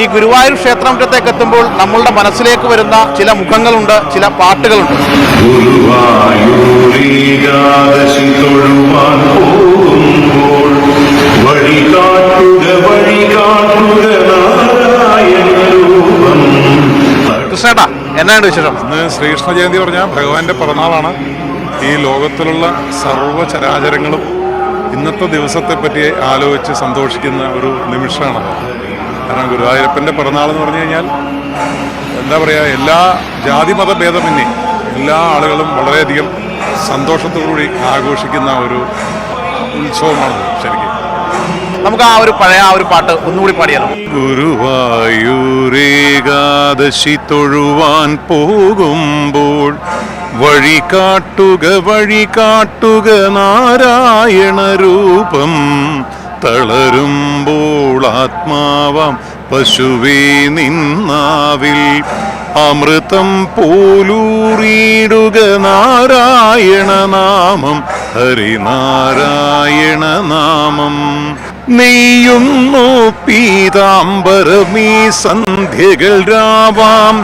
ഈ ഗുരുവായൂർ ക്ഷേത്രമുറ്റത്തേക്ക് എത്തുമ്പോൾ നമ്മളുടെ മനസ്സിലേക്ക് വരുന്ന ചില മുഖങ്ങളുണ്ട് ചില പാട്ടുകളുണ്ട്. കൃഷ്ണേട്ടാ എന്നാണ് വിശേഷം? ഇന്ന് ശ്രീകൃഷ്ണ ജയന്തി പറഞ്ഞാൽ ഭഗവാന്റെ പിറന്നാളാണ്. ഈ ലോകത്തിലുള്ള സർവചരാചരങ്ങളും ഇന്നത്തെ ദിവസത്തെ പറ്റി ആലോചിച്ച് സന്തോഷിക്കുന്ന ഒരു നിമിഷമാണ്. കാരണം ഗുരുവായൂരപ്പന്റെ പിറന്നാൾ എന്ന് പറഞ്ഞു കഴിഞ്ഞാൽ എന്താ പറയുക എല്ലാ ജാതി മത ഭേദമന്യേ എല്ലാ ആളുകളും വളരെയധികം സന്തോഷത്തോടുകൂടി ആഘോഷിക്കുന്ന ഒരു ഉത്സവമാണ് ശരിക്കും. നമുക്ക് ആ ഒരു പഴയ ആ ഒരു പാട്ട് ഒന്നുകൂടി പാടിയാലോ? ഗുരുവായൂരേകാദശി തൊഴുവാൻ പോകുമ്പോൾ വഴി കാട്ടുക വഴി കാട്ടുക നാരായണ രൂപം തളരുമ്പോൾ ആത്മാവാം പശുവേ നിന്നാവിൽ അമൃതം പോലൂറിയിടുക നാരായണ നാമം ഹരിനാരായണ നാമം. നെയ്യുന്നു പീതാംബരമീ സന്ധ്യകൾ രാവാം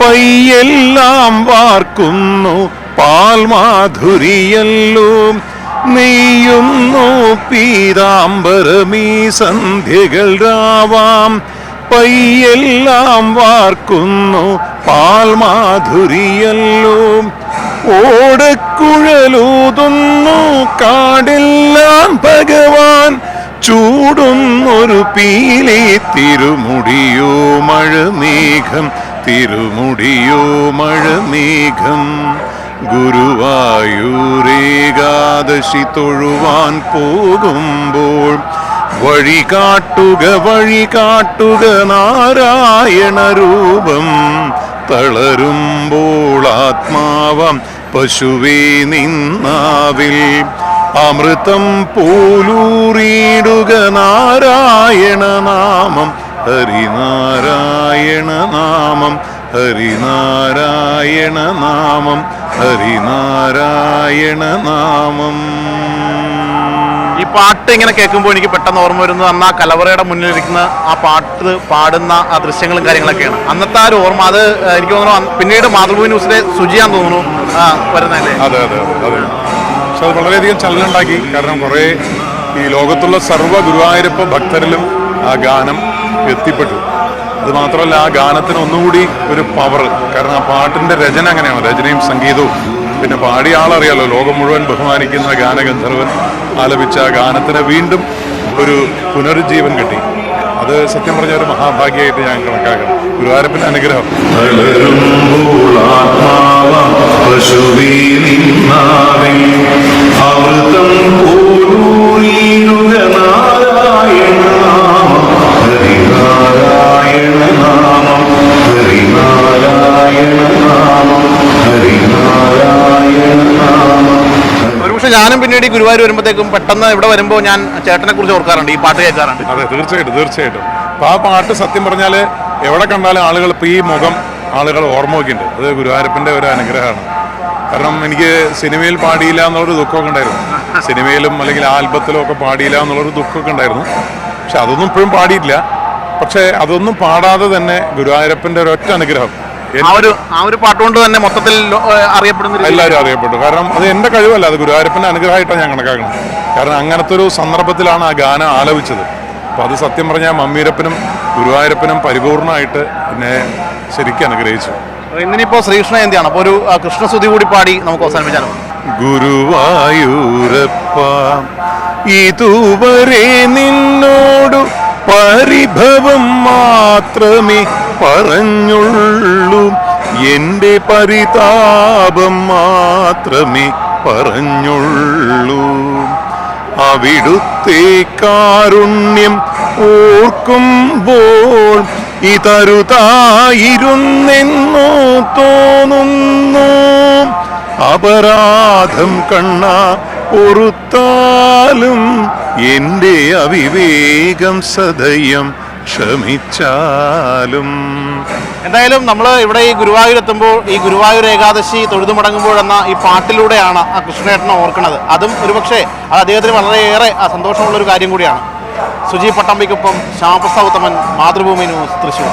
പയ്യെല്ലാം വാർക്കുന്നു പാൽമാധുരിയല്ലോ നെയ്യുന്നു പീതാംബരമീ സന്ധ്യകൾ രാവാം പയ്യെല്ലാം വാർക്കുന്നു പാൽമാധുരിയല്ലോ. ഓടക്കുഴലൂതുന്നു കാടെല്ലാം ഭഗവാൻ. ചൂടുന്നൊരു പീലി തിരുമുടിയോ മഴമേഘം. തിരുമുടിയോ മഴമേഘം. ഗുരുവായൂരേകാദശി തൊഴുവാൻ പോകുമ്പോൾ വഴി കാട്ടുക വഴി കാട്ടുക നാരായണ രൂപം. തളരുമ്പോൾ ആത്മാവം പശുവേ നിന്നാവിൽ. അമൃതം പോലൂറിയിടുക നാരായണ നാമം. ഹരിനാരായണ നാമം. ഹരിനാരായണ നാമം. ഹരിനാരായണ നാമം. പാട്ട് ഇങ്ങനെ കേൾക്കുമ്പോൾ എനിക്ക് പെട്ടെന്ന് ഓർമ്മ വരുന്നത് അന്ന് ആ കലവറയുടെ മുന്നിലിരിക്കുന്ന ആ പാട്ട് പാടുന്ന ആ ദൃശ്യങ്ങളും കാര്യങ്ങളൊക്കെയാണ്. അന്നത്തെ ആ ഒരു ഓർമ്മ അത് എനിക്ക് തോന്നുന്നു പിന്നീട് മാതൃഭൂമി ന്യൂസിലെ സുജിയാൻ തോന്നുന്നു വരുന്നല്ലേ അതെ അതെ അതെ. പക്ഷെ അത് വളരെയധികം ചലനമുണ്ടാക്കി. കാരണം കുറേ ഈ ലോകത്തുള്ള സർവ ഗുരുവായൂരപ്പ ഭക്തരിലും ആ ഗാനം എത്തിപ്പെട്ടു. അത് മാത്രമല്ല ആ ഗാനത്തിന് ഒന്നുകൂടി ഒരു പവർ കാരണം ആ പാട്ടിന്റെ രചന അങ്ങനെയാണ്. രചനയും സംഗീതവും. പിന്നെ പാടിയ ആളറിയാലോ ലോകം മുഴുവൻ ബഹുമാനിക്കുന്ന ഗാനഗന്ധർവൻ. ആലപിച്ച ഗാനത്തിന് വീണ്ടും ഒരു പുനരുജ്ജീവൻ കിട്ടി. അത് സത്യം പറഞ്ഞ ഒരു മഹാഭാഗ്യമായിട്ട് ഞാൻ കണക്കാക്കണം. ഗുരുവാരപ്പിന്റെ അനുഗ്രഹം. ഒരുപക്ഷെ ഞാനും പിന്നീട് ഈ ഗുരുവായൂർ വരുമ്പോഴത്തേക്കും പെട്ടെന്ന് ഇവിടെ വരുമ്പോൾ ഞാൻ ചേട്ടനെ കുറിച്ച് ഓർക്കാറുണ്ട് ഈ പാട്ട് കേൾക്കാറുണ്ട്. അതെ തീർച്ചയായിട്ടും തീർച്ചയായിട്ടും. അപ്പൊ ആ പാട്ട് സത്യം പറഞ്ഞാൽ എവിടെ കണ്ടാലും ആളുകൾ ഇപ്പൊ ഈ മുഖം ആളുകൾ ഓർമ്മ വയ്ക്കുന്നുണ്ട് അത് ഗുരുവായൂരപ്പന്റെ ഒരു അനുഗ്രഹമാണ്. കാരണം എനിക്ക് സിനിമയിൽ പാടിയില്ല എന്നുള്ളൊരു ദുഃഖമൊക്കെ ഉണ്ടായിരുന്നു. സിനിമയിലും അല്ലെങ്കിൽ ആൽബത്തിലും ഒക്കെ പാടിയില്ല എന്നുള്ളൊരു ദുഃഖമൊക്കെ ഉണ്ടായിരുന്നു. പക്ഷെ അതൊന്നും ഇപ്പോഴും പാടിയിട്ടില്ല. പക്ഷേ അതൊന്നും പാടാതെ തന്നെ ഗുരുവായൂരപ്പന്റെ ഒരൊറ്റ അനുഗ്രഹം ആ ഒരു ആ ഒരു പാട്ടുകൊണ്ട് തന്നെ മൊത്തത്തിൽ അറിയപ്പെടുന്ന എല്ലാവരും അറിയപ്പെട്ടു. കാരണം അത് എന്റെ കഴിവല്ല അത് ഗുരുവായൂരപ്പന്റെ അനുഗ്രഹമായിട്ടാണ് ഞാൻ കണക്കാക്കുന്നത് കാരണം അങ്ങനത്തെ ഒരു സന്ദർഭത്തിലാണ് ആ ഗാനം ആലോചിച്ചത് അപ്പോൾ അത് സത്യം പറഞ്ഞാൽ മമ്മീരപ്പനും ഗുരുവായൂരപ്പനും പരിപൂർണമായിട്ട് എന്നെ ശരിക്കും അനുഗ്രഹിച്ചു. ഇന്നിപ്പോ ശ്രീകൃഷ്ണ ജയന്തിയാണ്. അപ്പോൾ ഒരു കൃഷ്ണസുതി കൃഷ്ണസ്തുതി കൂടി പാടി നമുക്ക് അവസാനിപ്പിച്ചാലോ ഗുരുവായൂരപ്പ ഇതുവരെ നിന്നോടു പരിഭവം മാത്രമേ പറഞ്ഞുള്ളൂ. എന്റെ പരിതാപം മാത്രമേ പറഞ്ഞുള്ളൂ. അവിടുത്തെ കാരുണ്യം ഓർക്കുമ്പോൾ ഇതരുതായിരുന്നെന്നോ തോന്നുന്നു. അപരാധം കണ്ണ പൊറുത്താലും എന്റെ അവിവേകം സദയം ക്ഷമിച്ചാലും എന്തായാലും നമ്മൾ ഇവിടെ ഈ ഗുരുവായൂർ എത്തുമ്പോൾ ഈ ഗുരുവായൂർ ഏകാദശി തൊഴുതു മടങ്ങുമ്പോൾ എന്ന ഈ പാട്ടിലൂടെയാണ് ആ കൃഷ്ണേട്ടനെ ഓർക്കുന്നത് അതും ഒരുപക്ഷെ അത് അദ്ദേഹത്തിന് വളരെയേറെ സന്തോഷമുള്ള ഒരു കാര്യം കൂടിയാണ്. സുജി പട്ടമ്പിക്കൊപ്പം ശ്യാമപ്രസാദ് ഉത്തമൻ മാതൃഭൂമി ന്യൂസ് തൃശ്ശൂർ.